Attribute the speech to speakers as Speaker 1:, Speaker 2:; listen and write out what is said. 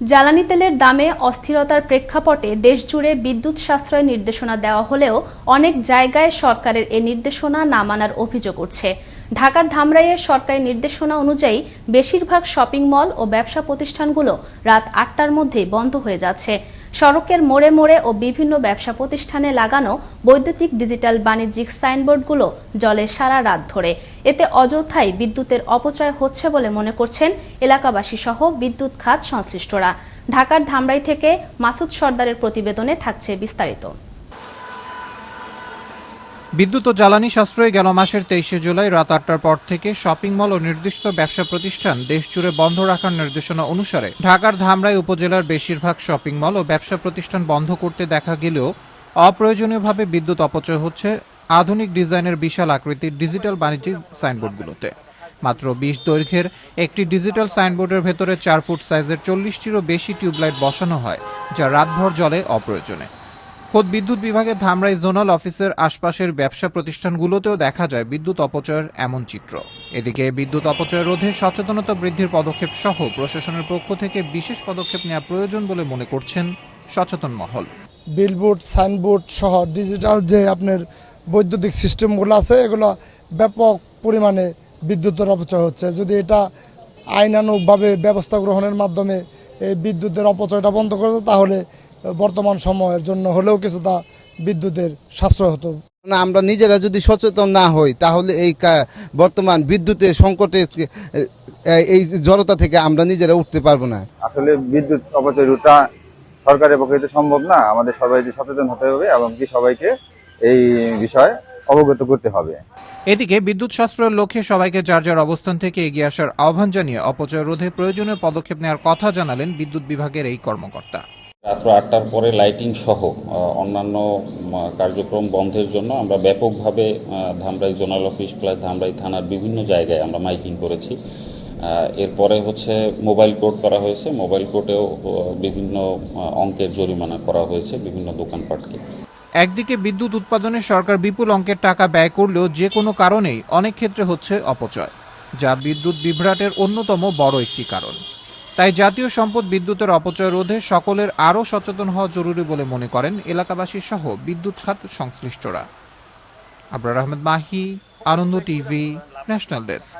Speaker 1: জ্বালানি তেলের দামে অস্থিরতার প্রেক্ষাপটে দেশজুড়ে বিদ্যুৎ সাশ্রয় নির্দেশনা দেওয়া হলেও অনেক জায়গায় সরকারের এ নির্দেশনা না মানার অভিযোগ উঠছে। ঢাকার ধামরাইয়ে সরকারি নির্দেশনা অনুযায়ী বেশিরভাগ শপিং মল ও ব্যবসা প্রতিষ্ঠানগুলো রাত আটটার মধ্যেই বন্ধ হয়ে যাচ্ছে। সড়কের মোড়ে মোড়ে ও বিভিন্ন ব্যবসা প্রতিষ্ঠানে লাগানো বৈদ্যুতিক ডিজিটাল বাণিজ্যিক সাইনবোর্ডগুলো জলে সারা রাত ধরে। এতে অযথাই বিদ্যুতের অপচয় হচ্ছে বলে মনে করছেন এলাকাবাসী সহ বিদ্যুৎ খাত সংশ্লিষ্টরা। ঢাকার ধামরাই থেকে মাসুদ সর্দারের প্রতিবেদনে থাকছে বিস্তারিত।
Speaker 2: বিদ্যুৎ ও জ্বালানি সাশ্রয়ে গেল মাসের তেইশে জুলাই রাত আটটার পর থেকে শপিং মল ও নির্দিষ্ট ব্যবসা প্রতিষ্ঠান দেশজুড়ে বন্ধ রাখার নির্দেশনা অনুসারে ঢাকার ধামরাই উপজেলার বেশিরভাগ শপিং মল ও ব্যবসা প্রতিষ্ঠান বন্ধ করতে দেখা গেলেও অপ্রয়োজনীয়ভাবে বিদ্যুৎ অপচয় হচ্ছে আধুনিক ডিজাইনের বিশাল আকৃতির ডিজিটাল বাণিজ্যিক সাইনবোর্ডগুলোতে। মাত্র বিশ দৈর্ঘ্যের একটি ডিজিটাল সাইনবোর্ডের ভেতরে চার ফুট সাইজের চল্লিশটিরও বেশি টিউবলাইট বসানো হয়, যা রাতভর জলে অপ্রয়োজনে। খোদ বিদ্যুৎ বিভাগের ধামরাই জোনাল অফিসের আশপাশের ব্যবসা প্রতিষ্ঠানগুলোতেও দেখা যায় বিদ্যুৎ অপচয়ের এমন চিত্র। এদিকে বিদ্যুৎ অপচয় রোধে সচেতনতা বৃদ্ধির পদক্ষেপ সহ প্রশাসনের পক্ষ থেকে বিশেষ পদক্ষেপ নেওয়া প্রয়োজন বলে মনে করছেন সচেতন মহল।
Speaker 3: বিলবোর্ড, সাইনবোর্ড সহ ডিজিটাল যে আপনার বৈদ্যুতিক সিস্টেমগুলো আছে, এগুলো ব্যাপক পরিমাণে বিদ্যুতের অপচয় হচ্ছে। যদি এটা আইনানুগভাবে ব্যবস্থা গ্রহণের মাধ্যমে এই বিদ্যুতের অপচয়টা বন্ধ করে তাহলে বর্তমান সময়ের জন্য হলেও কিছুটা বিদ্যুতের সাশ্রয় হতো।
Speaker 4: না আমরা নিজেরা যদি সচেতন না হই তাহলে এই বর্তমান বিদ্যুতের সংকটে এই জড়তা থেকে আমরা নিজেরা উঠতে পারব না।
Speaker 5: আসলে বিদ্যুৎ অপচয় রুটা সরকারের পক্ষে তো সম্ভব না। আমাদের সবাইকে সচেতন হতে হবে এবং কি সবাইকে এই বিষয়ে অবগত করতে হবে।
Speaker 2: এদিকে বিদ্যুৎ সাশ্রয়ের লক্ষ্যে সবাইকে যার যার অবস্থান থেকে এগিয়ে আসার আহ্বান জানিয়ে অপচয় রোধে প্রয়োজনীয় পদক্ষেপ নেওয়ার কথা জানালেন বিদ্যুৎ বিভাগের এই কর্মকর্তা।
Speaker 6: রাত্র আটটার পরে লাইটিং সহ অন্যান্য কার্যক্রম বন্ধের জন্য আমরা ব্যাপকভাবে Dhamrai zonal office plus Dhamrai থানার বিভিন্ন জায়গায় আমরা মাইকিং করেছি। এরপরে হচ্ছে মোবাইল কোড করা হয়েছে। মোবাইল আহ, বিভিন্ন অঙ্কের জরিমানা করা হয়েছে বিভিন্ন দোকানপাটকে।
Speaker 2: একদিকে বিদ্যুৎ উৎপাদনে সরকার বিপুল অঙ্কের টাকা ব্যয় করলেও যে কোনো কারণেই অনেক ক্ষেত্রে হচ্ছে অপচয় যা বিদ্যুৎ বিভ্রাটের অন্যতম বড় একটি কারণ। তাই জাতীয় সম্পদ বিদ্যুতের অপচয় রোধে সকলের আরও সচেতন হওয়া জরুরি বলে মনে করেন এলাকাবাসী সহ বিদ্যুৎ খাত সংশ্লিষ্টরা। Abrar Ahmed Mahi, Ananda TV, national desk.